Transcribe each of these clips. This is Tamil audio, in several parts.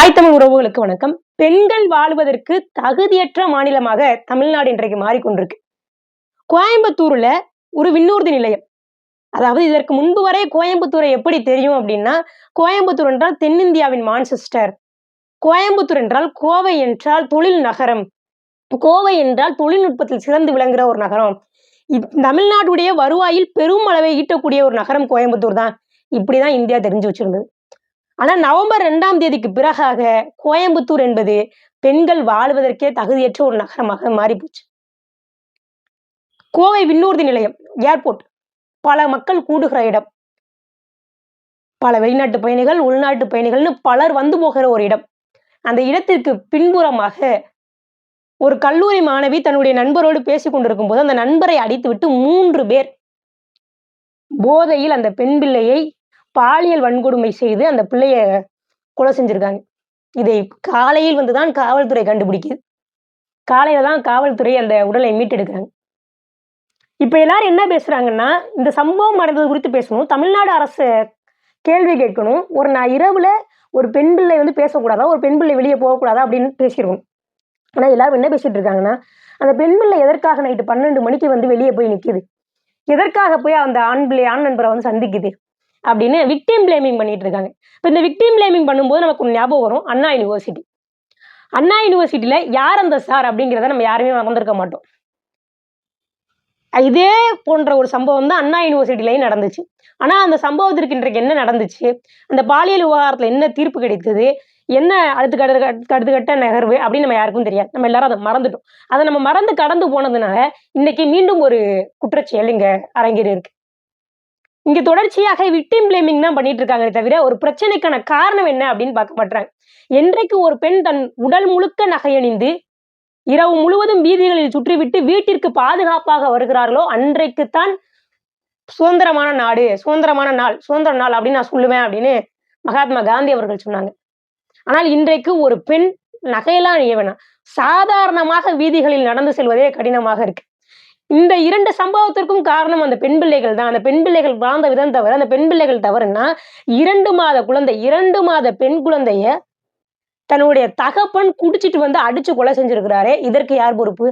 தாய் தமிழ் உறவுகளுக்கு வணக்கம். பெண்கள் வாழ்வதற்கு தகுதியற்ற மாநிலமாக தமிழ்நாடு இன்றைக்கு மாறிக்கொண்டிருக்கு. கோயம்புத்தூர்ல ஒரு விண்ணூர்தி நிலையம். அதாவது இதற்கு முன்பு வரை கோயம்புத்தூரை எப்படி தெரியும் அப்படின்னா கோயம்புத்தூர் என்றால் தென்னிந்தியாவின் மான்செஸ்டர். கோயம்புத்தூர் என்றால் கோவை என்றால் தொழில் நகரம். கோவை என்றால் தொழில்நுட்பத்தில் சிறந்து விளங்குகிற ஒரு நகரம். தமிழ்நாட்டுடைய வருவாயில் பெரும் அளவை ஈட்டக்கூடிய ஒரு நகரம் கோயம்புத்தூர் தான். இப்படிதான் இந்தியா தெரிஞ்சு வச்சிருந்தது. ஆனா நவம்பர் ரெண்டாம் தேதிக்கு பிறகாக கோயம்புத்தூர் என்பது பெண்கள் வாழ்வதற்கே தகுதியற்ற ஒரு நகரமாக மாறிப்போச்சு. கோவை விண்ணூர்தி நிலையம் ஏர்போர்ட் பல மக்கள் கூடுகிற இடம். பல வெளிநாட்டு பயணிகள் உள்நாட்டு பயணிகள்னு பலர் வந்து போகிற ஒரு இடம். அந்த இடத்திற்கு பின்புறமாக ஒரு கல்லூரி மாணவி தன்னுடைய நண்பரோடு பேசி கொண்டிருக்கும் போது அந்த நண்பரை அடித்துவிட்டு மூன்று பேர் போதையில் அந்த பெண் பிள்ளையை பாலியல் வன்கொடுமை செய்து அந்த பிள்ளைய கொலை செஞ்சிருக்காங்க. இதை காலையில் வந்து தான் காவல்துறை கண்டுபிடிக்குது. காலையில தான் காவல்துறை அந்த உடலை மீட்டெடுக்கிறாங்க. இப்போ எல்லாரும் என்ன பேசுறாங்கன்னா இந்த சம்பவம் நடந்தது குறித்து பேசணும். தமிழ்நாடு அரசு கேள்வி கேட்கணும். ஒரு நான் இரவுல ஒரு பெண் பிள்ளை வந்து பேசக்கூடாதா? ஒரு பெண் பிள்ளை வெளியே போகக்கூடாதா? அப்படின்னு பேசிடுவோம் ஆனால் எல்லாரும் என்ன பேசிட்டு இருக்காங்கன்னா அந்த பெண் பிள்ளை எதற்காக நைட்டு பன்னெண்டு மணிக்கு வந்து வெளியே போய் நிற்கிது எதற்காக போய் அந்த ஆண் பிள்ளை ஆண் நண்பரை வந்து சந்திக்குது? அப்படின்னு விக்டிம் பிளேமிங் பண்ணிட்டு இருக்காங்க. இப்போ இந்த விக்டிம் பிளேமிங் பண்ணும்போது நமக்கு ஞாபகம் வரும். அண்ணா யூனிவர்சிட்டி அண்ணா யூனிவர்சிட்டியில யார் அந்த சார் அப்படிங்கிறத நம்ம யாருமே மறந்துருக்க மாட்டோம். இதே போன்ற ஒரு சம்பவம் தான் அண்ணா யூனிவர்சிட்டிலையும் நடந்துச்சு. ஆனால் அந்த சம்பவத்திற்கு இன்றைக்கு என்ன நடந்துச்சு? அந்த பாலியல் விவகாரத்தில் என்ன தீர்ப்பு கிடைத்தது? என்ன அடுத்து அடுத்து அடுத்து கட்ட நகர்வு அப்படின்னு நம்ம யாருக்கும் தெரியாது. நம்ம எல்லாரும் அதை மறந்துட்டோம். அதை நம்ம மறந்து கடந்து போனதுனால இன்னைக்கு மீண்டும் ஒரு குற்றச்செயல் இங்கே அரங்கேறி இருக்கு இங்க தொடர்ச்சியாக விக்டிம் பிளேமிங் தான் பண்ணிட்டு இருக்காங்களே தவிர ஒரு பிரச்சனைக்கான காரணம் என்ன அப்படின்னு பார்க்க மாட்டாங்க என்றைக்கு ஒரு பெண் தன் உடல் முழுக்க நகையணிந்து இரவு முழுவதும் வீதிகளில் சுற்றிவிட்டு வீட்டிற்கு பாதுகாப்பாக வருகிறார்களோ அன்றைக்குத்தான் சுதந்திரமான நாடு சுதந்திரமான நாள் சுதந்திர நாள் அப்படின்னு நான் சொல்லுவேன் அப்படின்னு மகாத்மா காந்தி அவர்கள் சொன்னாங்க. ஆனால் இன்றைக்கு ஒரு பெண் நகையெல்லாம் அணிய வேணாம். சாதாரணமாக வீதிகளில் நடந்து செல்வதே கடினமாக இருக்கு. இந்த இரண்டு சம்பவத்திற்கும் காரணம் அந்த பெண் பிள்ளைகள் தான். அந்த பெண் பிள்ளைகள் வாழ்ந்த விதம் தவிர அந்த பெண் பிள்ளைகள் தவறுனா இரண்டு மாத குழந்தை இரண்டு மாத பெண் குழந்தைய தன்னுடைய தகப்பன் குடிச்சிட்டு வந்து அடிச்சு கொலை செஞ்சிருக்கிறாரே. இதற்கு யார் பொறுப்பு?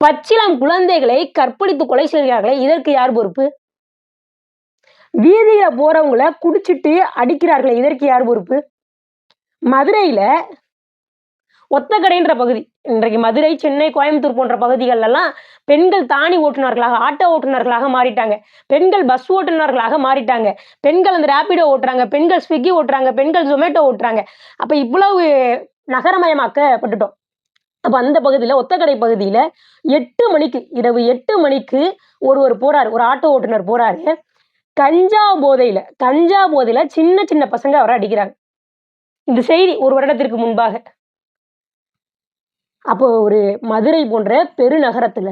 பச்சிலம் குழந்தைகளை கற்பழித்து கொலை செய்கிறார்களே. இதற்கு யார் பொறுப்பு? வீதியில போறவங்கள குடிச்சிட்டு அடிக்கிறார்களே. இதற்கு யார் பொறுப்பு? மதுரையில ஒத்தக்கடைன்ற பகுதி. இன்றைக்கு மதுரை சென்னை கோயம்புத்தூர் போன்ற பகுதிகளெல்லாம் பெண்கள் தானி ஓட்டுநர்களாக ஆட்டோ ஓட்டுநர்களாக மாறிட்டாங்க. பெண்கள் பஸ் ஓட்டுநர்களாக மாறிட்டாங்க. பெண்கள் அந்த ரேப்பிடோ ஓட்டுறாங்க. பெண்கள் ஸ்விக்கி ஓட்டுறாங்க. பெண்கள் ஜொமேட்டோ ஓட்டுறாங்க. அப்போ இவ்வளவு நகரமயமாக்கப்பட்டுட்டோம். அப்போ அந்த பகுதியில் ஒத்தக்கடை பகுதியில் எட்டு மணிக்கு இரவு எட்டு மணிக்கு ஒருவர் போகிறார் ஒரு ஆட்டோ ஓட்டுநர் போறாரு. கஞ்சா போதையில் கஞ்சா போதையில் சின்ன சின்ன பசங்க அவரை அடிக்கிறாங்க. இந்த செய்தி ஒரு வருடத்திற்கு முன்பாக. அப்போ ஒரு மதுரை போன்ற பெருநகரத்துல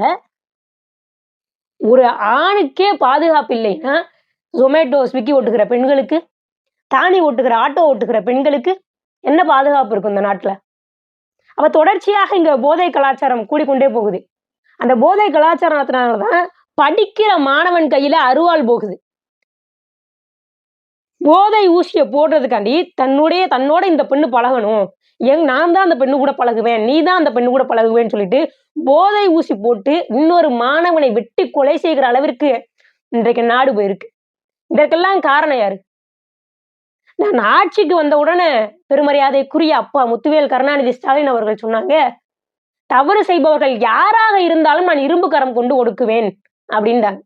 ஒரு ஆணுக்கே பாதுகாப்பு இல்லைன்னா ஜொமேட்டோ ஸ்விக்கி ஓட்டுகிற பெண்களுக்கு தானி ஓட்டுகிற ஆட்டோ ஓட்டுகிற பெண்களுக்கு என்ன பாதுகாப்பு இருக்கும் இந்த நாட்டில்? அப்போ தொடர்ச்சியாக இங்க போதை கலாச்சாரம் கூடிக்கொண்டே போகுது. அந்த போதை கலாச்சாரத்தினாலதான் படிக்கிற மாணவன் கையில் அருவாள் போகுது. போதை ஊசியை போடுறதுக்காண்டி தன்னுடைய தன்னோட இந்த பெண்ணு பழகணும். எங் நான் தான் அந்த பெண்ணு கூட பழகுவேன் நீ தான் அந்த பெண்ணு கூட பழகுவேன்னு சொல்லிட்டு போதை ஊசி போட்டு இன்னொரு மாணவனை வெட்டி கொலை செய்கிற அளவிற்கு இன்றைக்கு நாடு போயிருக்கு. இதற்கெல்லாம் காரணம் யாரு? நான் ஆட்சிக்கு வந்த உடனே பெருமரியாதைக்குரிய அப்பா முத்துவேல் கருணாநிதி ஸ்டாலின் அவர்கள் சொன்னாங்க தவறு செய்பவர்கள் யாராக இருந்தாலும் நான் இரும்பு கரம் கொண்டு ஒடுக்குவேன் அப்படின்றாங்க.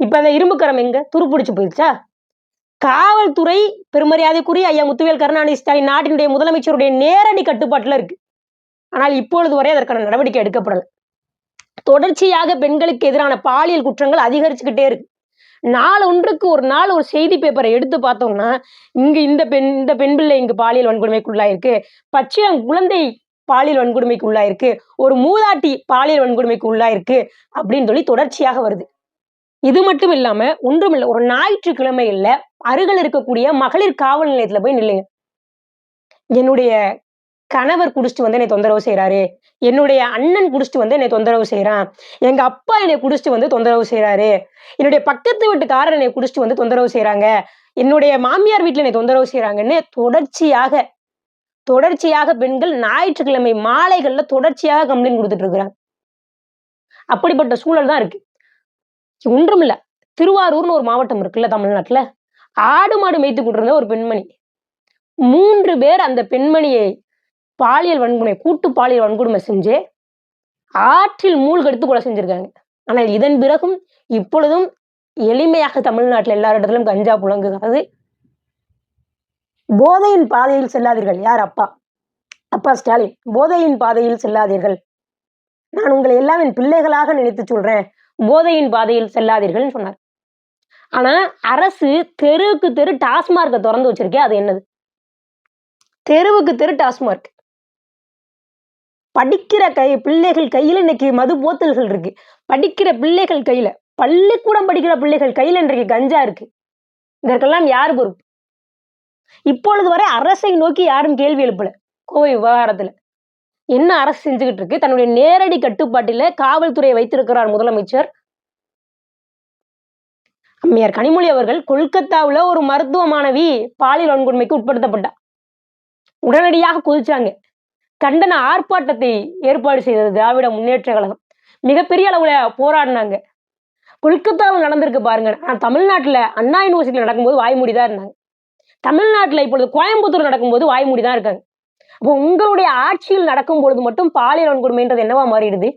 இப்ப அந்த இரும்பு கரம் எங்க? துருப்பிடிச்சு போயிடுச்சா? காவல்துறை பெருமரியாதைக்குரிய ஐயா முத்துவேல் கருணாநிதி ஸ்டாலின் நாட்டினுடைய முதலமைச்சருடைய நேரடி கட்டுப்பாட்டில் இருக்கு. ஆனால் இப்பொழுது வரை அதற்கான நடவடிக்கை எடுக்கப்படலை. தொடர்ச்சியாக பெண்களுக்கு எதிரான பாலியல் குற்றங்கள் அதிகரிச்சுக்கிட்டே இருக்கு. நாள் ஒன்றுக்கு ஒரு நாள் ஒரு செய்தி பேப்பரை எடுத்து பார்த்தோம்னா இங்கு இந்த பெண் இந்த பெண் பிள்ளை இங்கு பாலியல் வன்கொடுமைக்குள்ளாயிருக்கு. பச்சிளம் குழந்தை பாலியல் வன்கொடுமைக்கு உள்ளாயிருக்கு ஒரு மூதாட்டி பாலியல் வன்கொடுமைக்கு உள்ளாயிருக்கு அப்படின்னு சொல்லி தொடர்ச்சியாக வருது. இது மட்டும் இல்லாம இல்லை ஒரு ஞாயிற்றுக்கிழமைகள்ல அருகில் இருக்கக்கூடிய மகளிர் காவல் நிலையத்துல போய் நில்லுங்க. என்னுடைய கணவர் குடிச்சிட்டு வந்து என்னை தொந்தரவு செய்யறாரு என்னுடைய அண்ணன் குடிச்சிட்டு வந்து என்னை தொந்தரவு செய்யறான் எங்க அப்பா என்னை குடிச்சிட்டு வந்து தொந்தரவு செய்யறாரு என்னுடைய பக்கத்து வீட்டுக்காரர் என்னை குடிச்சிட்டு வந்து தொந்தரவு செய்யறாங்க என்னுடைய மாமியார் வீட்டில் என்னை தொந்தரவு செய்கிறாங்கன்னு தொடர்ச்சியாக தொடர்ச்சியாக பெண்கள் ஞாயிற்றுக்கிழமை மாலைகள்ல தொடர்ச்சியாக கம்ப்ளைண்ட் கொடுத்துட்டு இருக்கிறாங்க. அப்படிப்பட்ட சூழல் தான் இருக்கு. ஒன்றுமில்ல. திருவாரூர்னு ஒரு மாவட்டம் இருக்குல்ல தமிழ்நாட்டுல. ஆடு மாடு மேய்த்து கொண்டிருந்த ஒரு பெண்மணி. மூன்று பேர் அந்த பெண்மணியை பாலியல் வன்கொடுமை கூட்டு பாலியல் வன்கொடுமை செஞ்சு ஆற்றில் மூழ்கெடுத்து கொலை செஞ்சிருக்காங்க. ஆனால் இதன் பிறகும் இப்பொழுதும் எளிமையாக தமிழ்நாட்டில் எல்லா இடத்திலும் கஞ்சா புழங்குகிறது. போதையின் பாதையில் செல்லாதீர்கள். யார் அப்பா? அப்பா ஸ்டாலின். போதையின் பாதையில் செல்லாதீர்கள். நான் உங்களை எல்லாம் என் பிள்ளைகளாக நினைத்து சொல்றேன். போதையின் பாதையில் செல்லாதீர்கள்னு சொன்னார். ஆனா அரசு தெருவுக்கு தெரு டாஸ்மார்க்கை திறந்து வச்சிருக்கே அது என்னது? தெருவுக்கு தெரு டாஸ்மார்க். படிக்கிற கை பிள்ளைகள் கையில இன்னைக்கு மது போத்தல்கள் இருக்கு. படிக்கிற பிள்ளைகள் கையில பள்ளிக்கூடம் படிக்கிற பிள்ளைகள் கையில இன்றைக்கு கஞ்சா இருக்கு. இதற்கெல்லாம் யார் பொறுப்பு? இப்பொழுது வரை அரசை நோக்கி யாரும் கேள்வி எழுப்பல கோவை விவகாரத்துல. என்ன அரசு செஞ்சுக்கிட்டு இருக்கு? தன்னுடைய நேரடி கட்டுப்பாட்டில காவல்துறையை வைத்திருக்கிறார் முதலமைச்சர். அம்மையார் கனிமொழி அவர்கள் கொல்கத்தாவில் ஒரு மருத்துவ மாணவி பாலியல் வன்கொடுமைக்கு உட்படுத்தப்பட்டார் உடனடியாக குதிச்சாங்க. கண்டன ஆர்ப்பாட்டத்தை ஏற்பாடு செய்தது திராவிட முன்னேற்ற கழகம். மிகப்பெரிய அளவுல போராடினாங்க. கொல்கத்தாவில் நடந்திருக்கு பாருங்க. ஆனா தமிழ்நாட்டுல அண்ணா யூனிவர்சிட்டியில் நடக்கும்போது வாய்மூடி தான் இருந்தாங்க. தமிழ்நாட்டுல இப்பொழுது கோயம்புத்தூர் நடக்கும்போது வாய்மூடி தான் இருக்காங்க. அப்போ உங்களுடைய ஆட்சியில் நடக்கும் பொழுது மட்டும் பாலியல் வன்கொடுமைன்றது என்னவா மாறிடுது?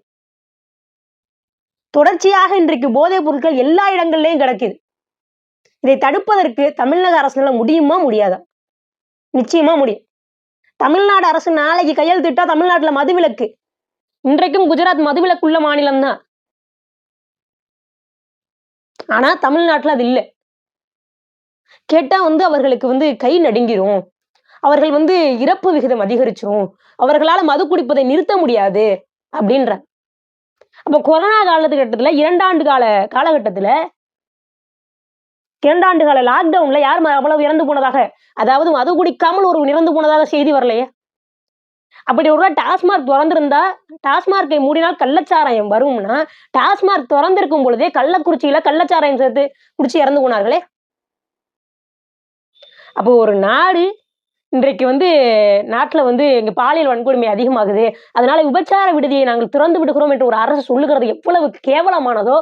தொடர்ச்சியாக இன்றைக்கு போதைப் பொருட்கள் எல்லா இடங்கள்லயும் கிடக்குது. இதை தடுப்பதற்கு தமிழக அரசுனால முடியுமா முடியாதா? நிச்சயமா முடியும். தமிழ்நாடு அரசு நாளைக்கு கையெழுத்திட்டா தமிழ்நாட்டுல மதுவிலக்கு. இன்றைக்கும் குஜராத் மதுவிலக்குள்ள மாநிலம் தான். ஆனா தமிழ்நாட்டுல அது இல்லை. கேட்டா வந்து அவர்களுக்கு வந்து கை நடுங்கிரும். அவர்கள் வந்து இறப்பு விகிதம் அதிகரிச்சிரும். அவர்களால மது குடிப்பதை நிறுத்த முடியாது அப்படின்ற அப்போ கொரோனா காலத்துக்கட்டத்தில் இரண்டாண்டு கால காலகட்டத்துல இரண்டாண்டு கால லாக்டவுன்ல யார் அவ்வளவு இறந்து போனதாக? அதாவது மது குடிக்காமல் ஒரு இறந்து போனதாக செய்தி வரலையே. அப்படி ஒரு டாஸ்மார்க் திறந்திருந்தா டாஸ்மார்க்கை மூடினால் கள்ளச்சாராயம் வரும்னா டாஸ்மார்க் திறந்திருக்கும் பொழுதே கள்ளக்குறிச்சியில கள்ளச்சாராயம் சேர்த்து குடிச்சு இறந்து போனார்களே. அப்போ ஒரு நாடு இன்றைக்கு வந்து நாட்டில் வந்து இங்கே பாலியல் வன்கொடுமை அதிகமாகுது. அதனால விபச்சார விடுதியை நாங்கள் திறந்து விடுகிறோம் என்று ஒரு அரசு சொல்லுகிறது எவ்வளவு கேவலமானதோ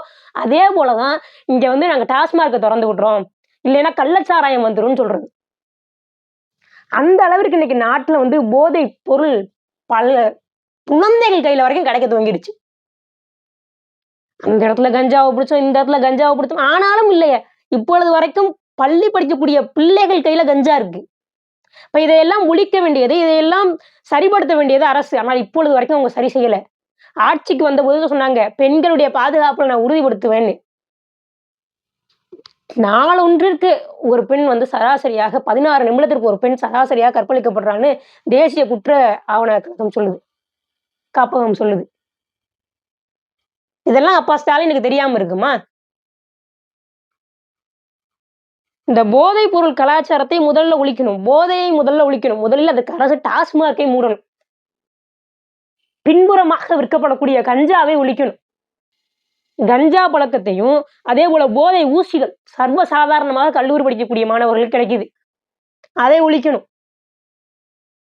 அதே போல தான் இங்கே வந்து நாங்கள் டாஸ்மார்க்கை திறந்து விடுறோம். இல்லைன்னா கள்ளச்சாராயம் வந்துரும்னு சொல்றது. அந்த அளவிற்கு இன்னைக்கு நாட்டில் வந்து போதை பொருள் பல குழந்தைகள் கையில் வரைக்கும் கிடைக்க துவங்கிடுச்சு அந்த இடத்துல கஞ்சாவை பிடிச்சோம் இந்த இடத்துல கஞ்சாவை பிடிச்சோம். ஆனாலும் இல்லையே இப்பொழுது வரைக்கும் பள்ளி படிக்கக்கூடிய பிள்ளைகள் கையில கஞ்சா இருக்கு. இப்ப இதையெல்லாம் ஒழிக்க வேண்டியது இதையெல்லாம் சரிப்படுத்த வேண்டியது அரசு. ஆனால் இப்பொழுது வரைக்கும் அவங்க சரி செய்யல. ஆட்சிக்கு வந்த போது சொன்னாங்க பெண்களுடைய பாதுகாப்புல நான் உறுதிப்படுத்துவேன்னு நாளொன்றிற்கு ஒரு பெண் வந்து சராசரியாக பதினாறு நிமிடத்திற்கு ஒரு பெண் சராசரியாக கற்பழிக்கப்படுறான்னு தேசிய குற்ற ஆவண சொல்லுது. காப்பகம் சொல்லுது. இதெல்லாம் அப்பா ஸ்டாலினுக்கு தெரியாம இருக்குமா? இந்த போதைப் பொருள் கலாச்சாரத்தை முதல்ல ஒழிக்கணும். போதையை முதல்ல ஒழிக்கணும். முதலில் அதுக்கு அரசு டாஸ்மார்க்கை மூடணும். பின்புறமாக விற்கப்படக்கூடிய கஞ்சாவை ஒழிக்கணும். கஞ்சா பழக்கத்தையும் அதே போல போதை ஊசிகள் சர்வசாதாரணமாக கல்லூரி படிக்கக்கூடிய மாணவர்கள் கிடைக்குது. அதை ஒழிக்கணும்.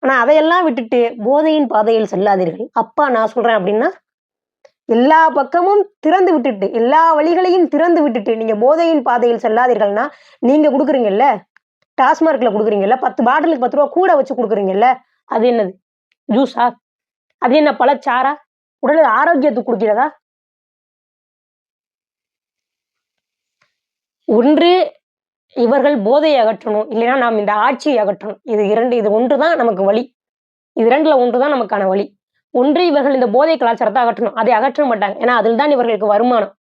ஆனா அதையெல்லாம் விட்டுட்டு போதையின் பாதையில் செல்லாதீர்கள். அப்பா நான் சொல்றேன் அப்படின்னா எல்லா பக்கமும் திறந்து விட்டுட்டு எல்லா வழிகளையும் திறந்து விட்டுட்டு நீங்க போதையின் பாதையில் செல்லாதீர்கள்னா நீங்க கொடுக்குறீங்கல்ல? டாஸ்மார்க்ல கொடுக்குறீங்கல்ல? பத்து பாட்டிலுக்கு பத்து ரூபா கூட வச்சு கொடுக்குறீங்கல்ல? அது என்னது? ஜூஸா? அது என்ன பழச்சாரா உடல் ஆரோக்கியத்துக்கு கொடுக்கிறதா? ஒன்று இவர்கள் போதையை அகற்றணும் இல்லைன்னா நாம் இந்த ஆட்சியை அகற்றணும். இது இரண்டு இது ஒன்று தான் நமக்கு வழி. இது ரெண்டுல ஒன்று தான் நமக்கான வழி. ஒன்று இவர்கள் இந்த போதை கலாச்சாரத்தை அகற்றணும். அதை அகற்ற மாட்டாங்க. ஏன்னா அதில் தான் இவர்களுக்கு வருமானம்.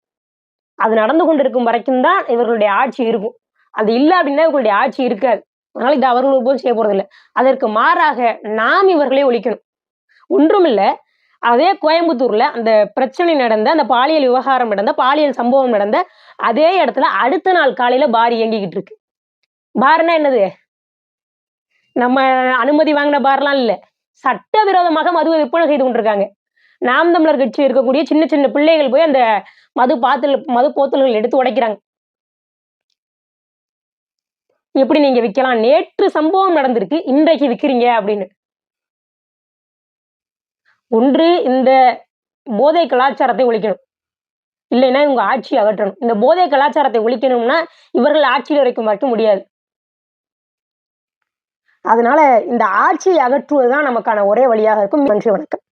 அது நடந்து கொண்டிருக்கும் வரைக்கும் தான் இவர்களுடைய ஆட்சி இருக்கும். அது இல்லை அப்படின்னா இவர்களுடைய ஆட்சி இருக்காது. அதனால இது அவர்கள் போல் செய்ய போறதில்லை. அதற்கு மாறாக நாம் இவர்களை ஒழிக்கணும். ஒன்றுமில்ல. அதே கோயம்புத்தூர்ல அந்த பிரச்சனை நடந்த அந்த பாலியல் விவகாரம் நடந்த பாலியல் சம்பவம் நடந்த அதே இடத்துல அடுத்த நாள் காலையில பார் இயங்கிக்கிட்டு இருக்கு. பார்னா என்னது? நம்ம அனுமதி வாங்கின பார்லாம் இல்ல. சட்டவிரோதமாக மதுவை விற்பனை செய்து கொண்டிருக்காங்க. நாம் தமிழர் கட்சி இருக்கக்கூடிய சின்ன சின்ன பிள்ளைகள் போய் அந்த மது பாத்தல் மது போத்தல்கள் எடுத்து உடைக்கிறாங்க. எப்படி நீங்க விற்கலாம்? நேற்று சம்பவம் நடந்திருக்கு. இன்றைக்கு விற்கிறீங்க அப்படின்னு. ஒன்று இந்த போதை கலாச்சாரத்தை ஒழிக்கணும். இல்லைன்னா இவங்க ஆட்சி அகற்றணும். இந்த போதை கலாச்சாரத்தை ஒழிக்கணும்னா இவர்கள் ஆட்சியில் வரைக்கும் வைக்க முடியாது. அதனால இந்த ஆட்சியை அகற்றுவது தான் நமக்கான ஒரே வழியாக இருக்கும். நன்றி வணக்கம்.